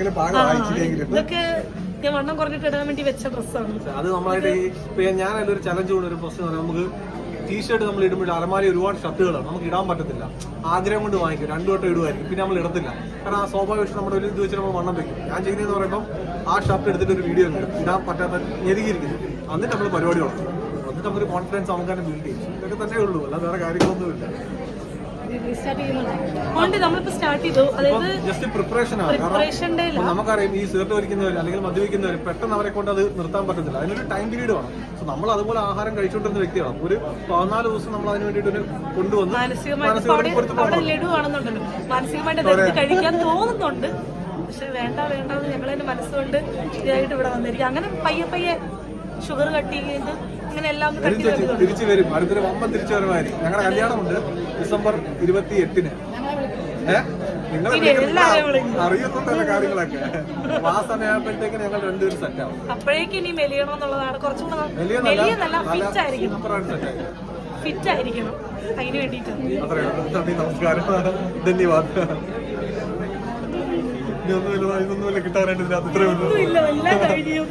ഇതൊക്കെ ഞാൻ വണ്ണം കുറഞ്ഞിട്ട് ഇടാൻ വേണ്ടി വെച്ച ഡ്രസ്സാണ് അത് നമ്മളായിട്ട് ഈ ഇപ്പൊ ഞാൻ അതിലൊരു ചലഞ്ച് കൊണ്ട് ഒരു പ്രശ്നം പറയാം നമുക്ക് ടീഷർട്ട് നമ്മൾ ഇടുമ്പോൾ അലമാരി ഒരുപാട് ഷർട്ടുകളാണ് നമുക്ക് ഇടാൻ പറ്റത്തില്ല. ആഗ്രഹം കൊണ്ട് വാങ്ങിക്കും. രണ്ടു വട്ടം ഇടുമായിരിക്കും പിന്നെ നമ്മൾ ഇടത്തില്ല. കാരണം ആ സ്വാഭാവിക നമ്മുടെ ഒരു ഇത് വെച്ച് നമ്മൾ വണ്ണം വെക്കും. ഞാൻ ചെയ്യുന്നതെന്ന് പറയുമ്പോൾ ആ ഷർട്ട് എടുത്തിട്ട് ഒരു വീഡിയോ ഉണ്ട് ഇടാൻ പറ്റാത്ത ഞെരുകിയിരിക്കുന്നു. എന്നിട്ട് നമ്മൾ പരിപാടി വളർത്തും എന്നിട്ട് നമുക്ക് കോൺഫിഡൻസ് നമുക്ക് തന്നെ ബിൽഡ് ചെയ്യും. ഇതൊക്കെ തന്നെ ഉള്ളൂ. അല്ലാതെ വേറെ കാര്യങ്ങളൊന്നുമില്ല. അതുകൊണ്ട് നമ്മളിപ്പോ സ്റ്റാർട്ട് ചെയ്തു. അതായത് ജസ്റ്റ് പ്രിപ്പറേഷൻ പ്രിപ്പറേഷൻ നമുക്കറിയാം ഈ സിഗരറ്റ് വരിക്കുന്നവർ അല്ലെങ്കിൽ മദ്യപിക്കുന്നവർ പെട്ടെന്ന് അവരെ കൊണ്ട് അത് നിർത്താൻ പറ്റത്തില്ല. അതിനൊരു ടൈം പീരീഡ് വേണം. സോ നമ്മൾ അതുപോലെ ആഹാരം കഴിച്ചുകൊണ്ടിരുന്ന വ്യക്തിയാണ് ഒരു പതിനാല് ദിവസം നമ്മൾ അതിന് വേണ്ടിയിട്ട് ഒരു കൊണ്ടുവന്ന് മാനസികമായിട്ട് ലഡു ആണെന്നുണ്ടല്ലോ മാനസികമായിട്ട് കഴിക്കാൻ തോന്നുന്നുണ്ട്. പക്ഷെ വേണ്ട വേണ്ട ഞങ്ങൾ എന്റെ മനസ്സുകൊണ്ട് ഇതായിട്ട് ഇവിടെ വന്നിരിക്കും അങ്ങനെ പയ്യെ പയ്യെ ഷുഗർ കട്ട് ചെയ്ത് അങ്ങനെ എല്ലാം തിരിച്ച് വരും. അടുത്തൊരു വമ്പൻ തിരിച്ചു വരുമായി ഞങ്ങളുടെ കല്യാണമുണ്ട് ഡിസംബർ ഇരുപത്തി എട്ടിന് നിങ്ങൾ. അറിയുന്നുണ്ടല്ലോ കാര്യങ്ങളൊക്കെ. അപ്പൊ ആ സമയമാകുമ്പോഴത്തേക്ക് ഞങ്ങൾ രണ്ടുപേരും സെറ്റ് ആവും. അപ്പോഴേക്കും ഇനി മെലിയണം എന്നുള്ളതാണ് കുറച്ചുകൂടെ സൂപ്പറായിട്ട് സെറ്റ് ആയി ഫിറ്റ് ആയിരിക്കണം. അതിന് വേണ്ടിയിട്ടാണ് അത്രയേ നന്ദി നമസ്കാരം. ധന്യവാദ്. ഇനി ഒന്നുമില്ല ഇതൊന്നുമില്ല കിട്ടാനായിട്ട് ഇതിനകത്ത് ഇത്രയേ ഉള്ളൂ. ഇല്ല എല്ലാം കഴിഞ്ഞു.